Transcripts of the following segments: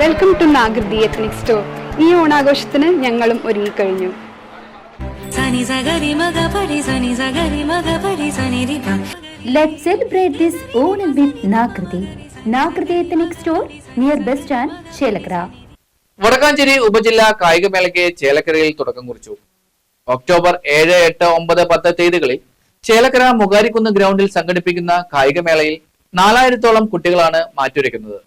Welcome to Nagriti ethnic store ഈ ഓണാഘോഷത്തിന് ഞങ്ങളും ഒരുങ്ങി കഴിഞ്ഞു let celebrate with store near Let's celebrate this Onam with Nakriti. Nakriti Ethnic Store near bus stand, Chelakra. Vadakkanchery ഉപജില്ലാ കായികമേളയ്ക്ക് ചേലക്കരയിൽ തുടക്കം കുറിച്ചു. ഒക്ടോബർ ഏഴ് എട്ട് ഒമ്പത് പത്ത് തീയതികളിൽ ചേലക്കര മുകാരിക്കുന്ന് ഗ്രൗണ്ടിൽ സംഘടിപ്പിക്കുന്ന കായികമേളയിൽ നാലായിരത്തോളം കുട്ടികളാണ് മാറ്റുരയ്ക്കുന്നത്.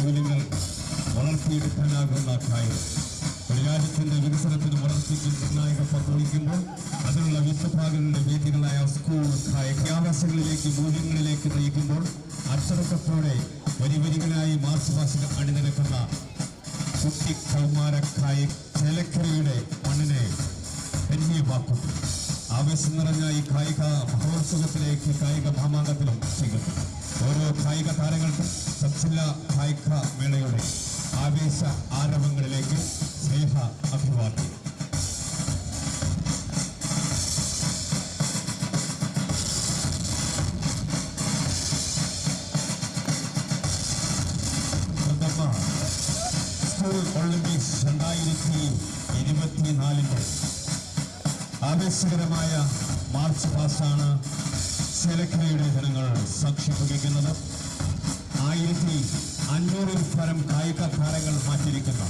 മൂല്യങ്ങൾ വളർത്തിയെടുക്കാനാകുന്ന കാര്യം. ഒരു രാജ്യത്തിന്റെ വികസനത്തിന് വളർച്ചയ്ക്കും നിർണായക പങ്ക് വഹിക്കുമ്പോൾ അതിനുള്ള വിശ്വഭാഗങ്ങളുടെ വേദികളായ സ്കൂൾ ക്യാമ്പസുകളിലേക്ക് മൂല്യങ്ങളിലേക്ക് നയിക്കുമ്പോൾ അച്ചടക്കത്തോടെ വരി വരികളായി മാർച്ച് പാസിൽ അണിനിരക്കുന്ന കുട്ടി കൗമാരക്കായ ചേലക്കരയുടെ മണ്ണിനെ ധന്യമാക്കും ആവേശം നിറഞ്ഞ ഈ കായിക മഹോത്സവത്തിലേക്ക് കായിക മാമാങ്കത്തിലും സ്വീകരിക്കും ഓരോ കായിക താരങ്ങൾക്കും സബ്ജില്ല കായിക മേളയുടെ ആവേശ ആരവങ്ങളിലേക്ക് സ്നേഹ അഭിവാദ്യം. ഒളിമ്പിക്സ് രണ്ടായിരത്തി ഇരുപത്തിനാലിന്റെ ആവേശകരമായ മാർച്ച് പാസ്റ്റാണ് സെലക്രയുടെ ജനങ്ങൾ സാക്ഷി വഹിക്കുന്നത് ആയിരത്തി അഞ്ഞൂറിൽ പരം കായിക താരങ്ങൾ മാറ്റിയിരിക്കുന്ന.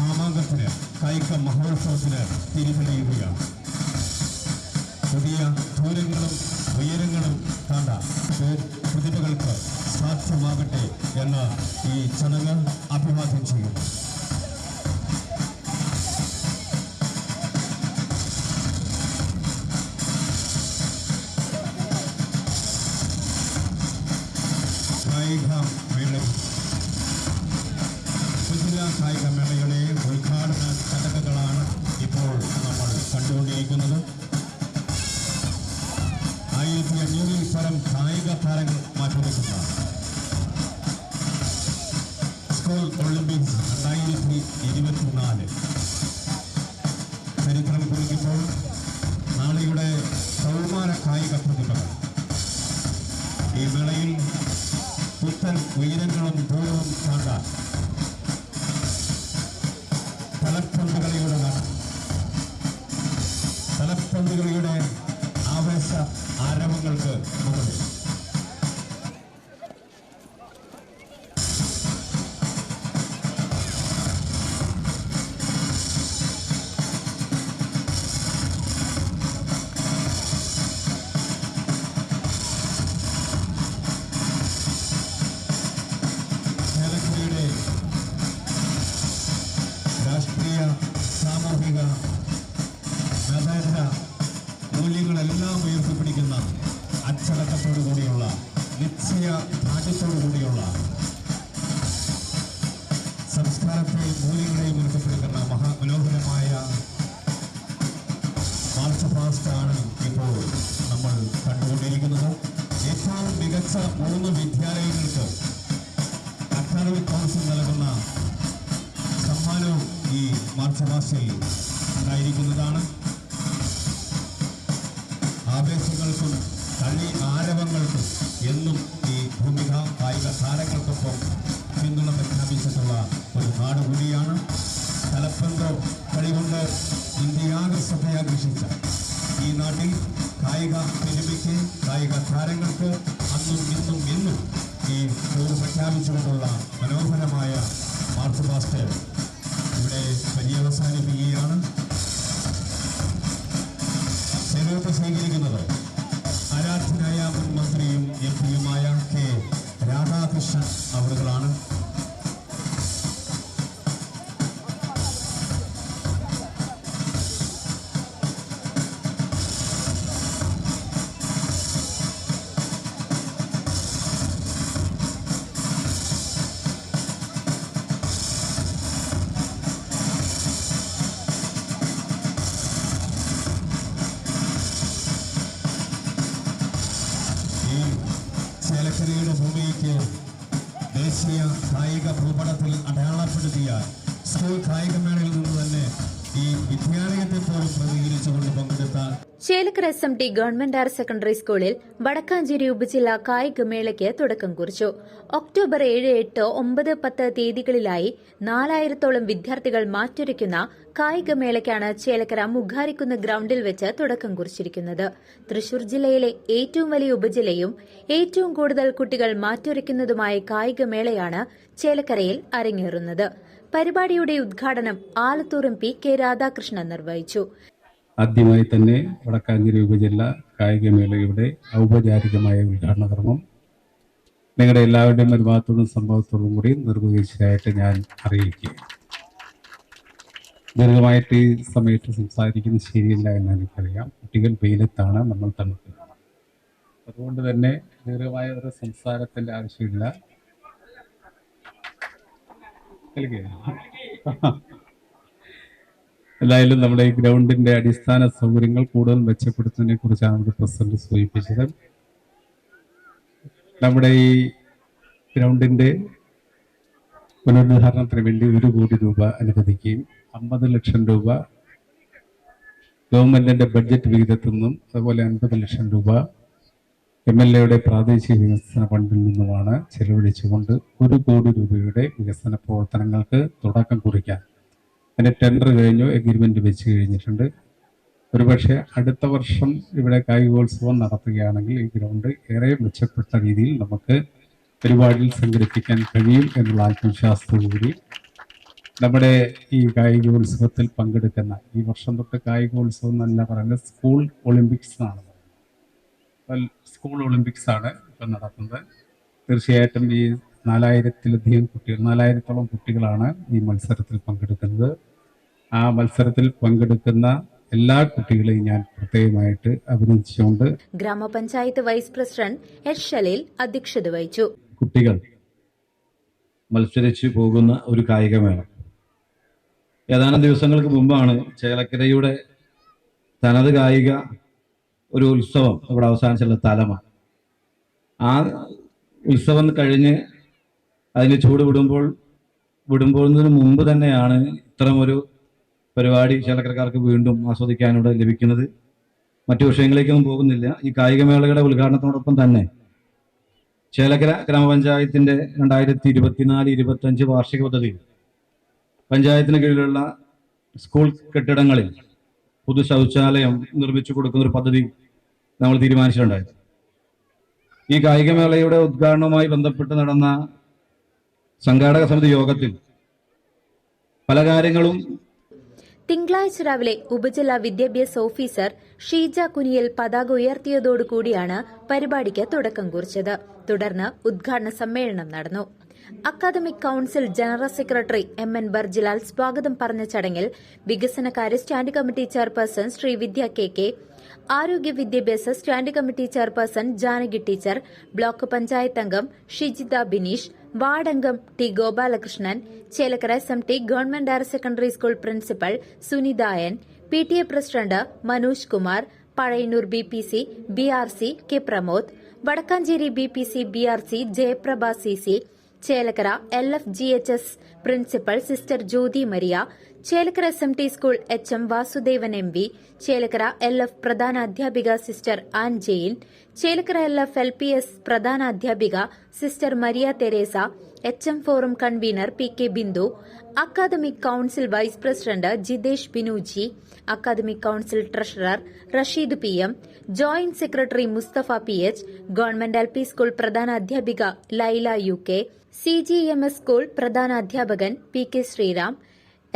മാമാങ്കത്തിന് കായിക മഹോത്സവത്തിന് തിരിതെളിയുകയാണ്. പുതിയ ദൂരങ്ങളും ഉയരങ്ങളും താണ്ട പേ- പ്രതിഭകൾക്ക് സാധ്യമാകട്ടെ എന്ന് ഈ ചടങ്ങ് അഭിവാദ്യം ചെയ്യുന്നു. ആയിരത്തി അഞ്ഞൂറിൽ പരം കായിക താരങ്ങൾ മാറ്റിവെക്കുന്ന സ്കൂൾ ഒളിമ്പിക്സ് രണ്ടായിരത്തി ഇരുപത്തിനാല്. ചരിത്രം കുറിക്കുമ്പോൾ നാളെയുടെ കൗമാര കായിക പ്രതിഭകൾ. ഈ വേളയിൽ പുത്തൻ ഉയരങ്ങളും ദൂരവും താണ്ടാൻ തലപ്പന്തുകളിയുടെ നട തലപ്പന്തുകളിയുടെ ആവേശ ആരവങ്ങൾക്ക് മുകളിൽ. മൂല്യങ്ങളെല്ലാം ഉയർത്തിപ്പിടിക്കുന്ന അച്ചടക്കത്തോടു കൂടിയുള്ള നിശ്ചയ ദാഢ്യത്തോടു കൂടിയുള്ള സംസ്കാരത്തെ മൂല്യങ്ങളെയും ഉയർത്തിപ്പിടിക്കുന്ന മഹാമനോഹരമായ മാർച്ച് ഫാസ്റ്റാണ് ഇപ്പോൾ നമ്മൾ കണ്ടുകൊണ്ടിരിക്കുന്നത്. ഏറ്റവും മികച്ച മൂന്ന് വിദ്യാലയങ്ങൾക്ക് അക്കാദമിക് കൗൺസിൽ നൽകുന്ന സമ്മാനവും ഈ മാർച്ച് ഫാസ്റ്റിൽ ഉണ്ടായിരിക്കുന്നതാണ്. ആവേശങ്ങൾക്കും കളി ആരവങ്ങൾക്കും എന്നും ഈ ഭൂമിക കായിക താരങ്ങൾക്കൊപ്പം പിന്തുണ പ്രഖ്യാപിച്ചിട്ടുള്ള ഒരു നാട് കൂടിയാണ് തലപ്പന്തോ കളി കൊണ്ട് ഇന്ത്യയാകെ ശ്രദ്ധയാകർഷിച്ച ഈ നാട്ടിൽ കായിക പെരുമയ്ക്ക് കായിക താരങ്ങൾക്ക് അന്നും ഇന്നും എന്നും ഈ ടൂർ പ്രഖ്യാപിച്ചുകൊണ്ടുള്ള മനോഹരമായ മാർച്ച് പാസ്റ്റ് ഇവിടെ പര്യവസാനിപ്പിക്കുകയാണ്. ചെലവ് സ്വീകരിക്കുന്നത് ആരാധ്യനായ മുൻ മന്ത്രിയും എം പിയുമായ K Radhakrishnan അവറുകളാണ് Chelakkara S M T government higher secondary സ്കൂളിൽ വടക്കാഞ്ചേരി ഉപജില്ലാ കായികമേളയ്ക്ക് തുടക്കം കുറിച്ചു. ഒക്ടോബർ ഏഴ് എട്ട് ഒമ്പത് പത്ത് തീയതികളിലായി നാലായിരത്തോളം വിദ്യാർത്ഥികൾ മാറ്റൊരുക്കുന്ന കായികമേളയ്ക്കാണ് ചേലക്കര മുഖാരിക്കുന്ന് ഗ്രൌണ്ടിൽ വെച്ച് തുടക്കം കുറിച്ചിരിക്കുന്നത്. തൃശൂർ ജില്ലയിലെ ഏറ്റവും വലിയ ഉപജില്ലയും ഏറ്റവും കൂടുതൽ കുട്ടികൾ മാറ്റൊരുക്കുന്നതുമായ കായികമേളയാണ് ചേലക്കരയിൽ അരങ്ങേറുന്നത്. പരിപാടിയുടെ ഉദ്ഘാടനം Alathur M P K Radhakrishnan നിർവഹിച്ചു. ആദ്യമായി തന്നെ വടക്കാഞ്ചേരി ഉപജില്ല കായികമേളയുടെ ഔപചാരികമായ ഉദ്ഘാടന കർമ്മം നിങ്ങളുടെ എല്ലാവരുടെയും അനുഭവത്തോടും സംഭവത്തോടും കൂടി നിർവഹിച്ചതായിട്ട് ഞാൻ അറിയിക്കുക ദീർഘമായിട്ട് ഈ സമയത്ത് സംസാരിക്കുന്നത് ശരിയല്ല എന്ന് എനിക്കറിയാം. കുട്ടികൾ വെയിലത്താണ് നമ്മൾ തണുപ്പിലാണ് അതുകൊണ്ട് തന്നെ ദീർഘമായ ഒരു സംസാരത്തിന്റെ ആവശ്യമില്ല. എന്തായാലും നമ്മുടെ ഈ ഗ്രൗണ്ടിന്റെ അടിസ്ഥാന സൗകര്യങ്ങൾ കൂടുതൽ മെച്ചപ്പെടുത്തുന്നതിനെ കുറിച്ചാണ് നമ്മുടെ പ്രസിഡന്റ് സൂചിപ്പിച്ചത്. നമ്മുടെ ഈ ഗ്രൗണ്ടിന്റെ പുനരുദ്ധാരണത്തിന് വേണ്ടി ഒരു കോടി രൂപ അനുവദിക്കുകയും അമ്പത് ലക്ഷം രൂപ ഗവൺമെന്റിന്റെ ബഡ്ജറ്റ് വിഹിതത്തിൽ നിന്നും അതുപോലെ അൻപത് ലക്ഷം രൂപ എം എൽ എയുടെ പ്രാദേശിക വികസന ഫണ്ടിൽ നിന്നുമാണ് ചെലവഴിച്ചുകൊണ്ട് ഒരു കോടി രൂപയുടെ വികസന പ്രവർത്തനങ്ങൾക്ക് തുടക്കം കുറിക്കാൻ. അതിന്റെ ടെൻഡർ കഴിഞ്ഞു എഗ്രിമെന്റ് വെച്ച് കഴിഞ്ഞിട്ടുണ്ട്. ഒരുപക്ഷെ അടുത്ത വർഷം ഇവിടെ കായികോത്സവം നടത്തുകയാണെങ്കിൽ ഈ ഗ്രൗണ്ട് ഏറെ മെച്ചപ്പെട്ട രീതിയിൽ നമുക്ക് പരിപാടിയിൽ സംഘടിപ്പിക്കാൻ കഴിയും എന്നുള്ള ആത്മവിശ്വാസത്തോടുകൂടി നമ്മുടെ ഈ കായികോത്സവത്തിൽ പങ്കെടുക്കുന്ന ഈ വർഷം തൊട്ട് കായികോത്സവം എന്നല്ല പറയുന്നത് സ്കൂൾ ഒളിമ്പിക്സ് എന്നാണ് സ്കൂൾ ഒളിമ്പിക്സ് ആണ് ഇപ്പം നടക്കുന്നത്. തീർച്ചയായിട്ടും ഈ നാലായിരത്തിലധികം കുട്ടികൾ നാലായിരത്തോളം കുട്ടികളാണ് ഈ മത്സരത്തിൽ പങ്കെടുക്കുന്നത്. ആ മത്സരത്തിൽ പങ്കെടുക്കുന്ന എല്ലാ കുട്ടികളെയും ഞാൻ പ്രത്യേകമായിട്ട് അഭിനന്ദിച്ചുകൊണ്ട് ഗ്രാമപഞ്ചായത്ത് വൈസ് പ്രസിഡന്റ് എച്ച് ഷലീൽ അധ്യക്ഷത വഹിച്ചു. കുട്ടികൾ മത്സരിച്ചു പോകുന്ന ഒരു കായികമേള ഏതാനും ദിവസങ്ങൾക്ക് മുമ്പാണ് ചേലക്കരയുടെ തനത് കായിക ഒരു ഉത്സവം ഇവിടെ അവസാനിച്ചുള്ള തലമാണ് ആ ഉത്സവം കഴിഞ്ഞ് അതിന് ചൂട് വിടുമ്പോൾ വിടുമ്പോഴുന്നതിന് മുമ്പ് തന്നെയാണ് ഇത്തരമൊരു പരിപാടി ശേലക്കരക്കാർക്ക് വീണ്ടും ആസ്വദിക്കാനിവിടെ ലഭിക്കുന്നത്. മറ്റു വിഷയങ്ങളിലേക്കൊന്നും പോകുന്നില്ല. ഈ കായികമേളയുടെ ഉദ്ഘാടനത്തോടൊപ്പം തന്നെ ചേലക്കര ഗ്രാമപഞ്ചായത്തിന്റെ രണ്ടായിരത്തി ഇരുപത്തിനാല് ഇരുപത്തഞ്ച് വാർഷിക പദ്ധതി പഞ്ചായത്തിന് കീഴിലുള്ള സ്കൂൾ കെട്ടിടങ്ങളിൽ പൊതു ശൗചാലയം നിർമ്മിച്ചു കൊടുക്കുന്ന ഒരു പദ്ധതി നമ്മൾ തീരുമാനിച്ചിട്ടുണ്ടായത് ഈ കായികമേളയുടെ ഉദ്ഘാടനവുമായി ബന്ധപ്പെട്ട് നടന്ന സംഘാടക സമിതി യോഗത്തിൽ പല കാര്യങ്ങളും തിങ്കളാഴ്ച രാവിലെ ഉപജില്ലാ വിദ്യാഭ്യാസ ഓഫീസർ ഷീജ കുനിയൽ പതാക ഉയർത്തിയതോടുകൂടിയാണ് പരിപാടിക്ക് തുടക്കം കുറിച്ചത്. തുടർന്ന് ഉദ്ഘാടന സമ്മേളനം നടന്നു. Academic council general secretary M N Barjilal സ്വാഗതം പറഞ്ഞ ചടങ്ങിൽ വികസനകാര്യ stand committee chairperson Shri Vidya K K ആരോഗ്യ വിദ്യാഭ്യാസ stand committee chairperson Janaki teacher block panchayat അംഗം ഷിജിത ബിനീഷ് വാർഡ് അംഗം T Gopalakrishnan Chelakkara S M T government higher secondary school principal Sunithayan P T A president Manoj Kumar Pazhayannur B P C B R C K Pramod Vadakkanchery B P C B R C Jayaprabha C C Chelakkara L F G H S principal sister Jyothi Maria Chelakkara S M T school H M Vasudevan M V Chelakkara L F പ്രധാന അധ്യാപിക sister Ann Jane Chelakkara L F L P S പ്രധാന അധ്യാപിക sister Maria Teresa H M forum convener P K Bindu academic council vice president Jithesh Binuji academic council treasurer Rasheed P M joint secretary Musthafa P H government L P school പ്രധാന അധ്യാപിക Laila U K C G M S school പ്രധാന അധ്യാപകൻ P K Sreeram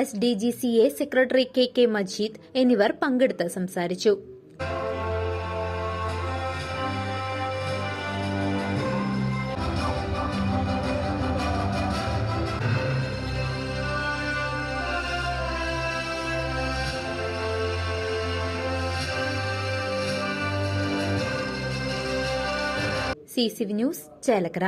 S D G C A secretary K K Majeed എന്നിവർ പങ്കെടുത്ത് സംസാരിച്ചു. C C news Chelakkara.